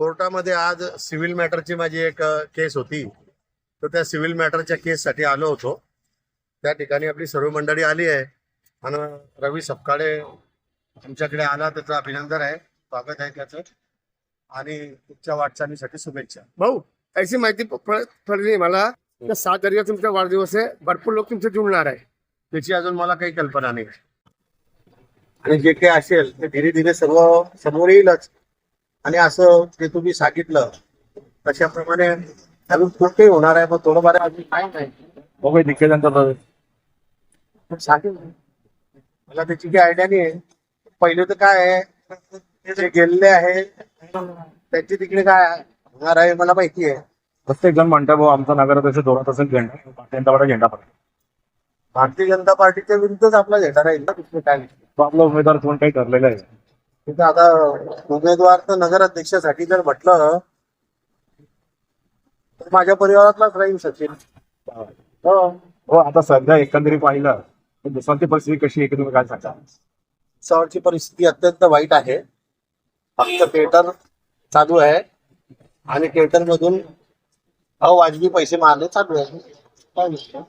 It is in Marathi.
कोर्टामध्ये आज सिव्हिल मॅटरची माझी एक केस होती. तर त्या सिव्हिल मॅटरच्या केससाठी आलो होतो. त्या ठिकाणी आपली सर्व मंडळी आली आहे. आणि रवी सपकाळे आमच्याकडे आला त्याचं अभिनंदन आहे. स्वागत आहे त्याचं. आणि पुढच्या वाटचालीसाठी शुभेच्छा. भाऊ ऐसी माहिती पडली मला. की सात तारखेला तुमचा वाढदिवस आहे. भरपूर लोक तुमचे जुळणार आहे. त्याची अजून मला काही कल्पना नाही. आणि जे काही असेल ते धीरे धीरे सर्व समोर येईलच. आणि असं जे तुम्ही सांगितलं तशाप्रमाणे अजून खूप काही होणार आहे पण थोडंफार अजून काय नाही. बघूया निकेतनचा सांगेल मला त्याची काही आयडिया नाही आहे पहिले तर काय आहे जे गेलेले आहे त्यांची तिकडे काय होणार आहे मला माहिती आहे. प्रत्येक जण म्हणतो भाऊ आमचा नगराध्यक्ष जोरात असेल झेंडा त्यांच्याकडे झेंडा पडतो भारतीय जनता पार्टीच्या विरुद्धच आपला झेंडा राहील ना दुसरं काय नाही. तो आपला उमेदवार कोण काही ठरलेला आहे. तिथं आता उमेदवार तर नगराध्यक्षासाठी जर म्हटलं तर माझ्या परिवारातलाच राहील सचिन. हो. हो आता सध्या एकंदरीत पाहिलं तर दुसऱ्यांची परिस्थिती कशी आहे तुम्ही काय सांगा भुसावळची परिस्थिती अत्यंत वाईट आहे. फक्त टेटर चालू आहे आणि टेटर मधून अवाजवी पैसे मारणे चालू आहे. काय विषय?